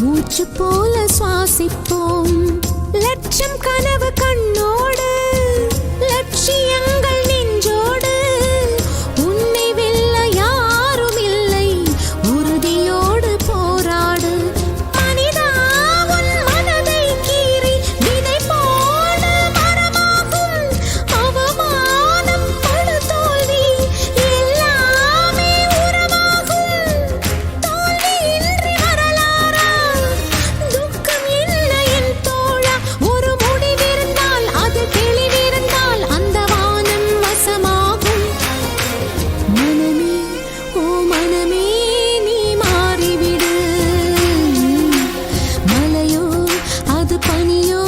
மூச்சு போல சுவாசிப்போம். லட்சம் கனவு கண்ணோ 爱你有。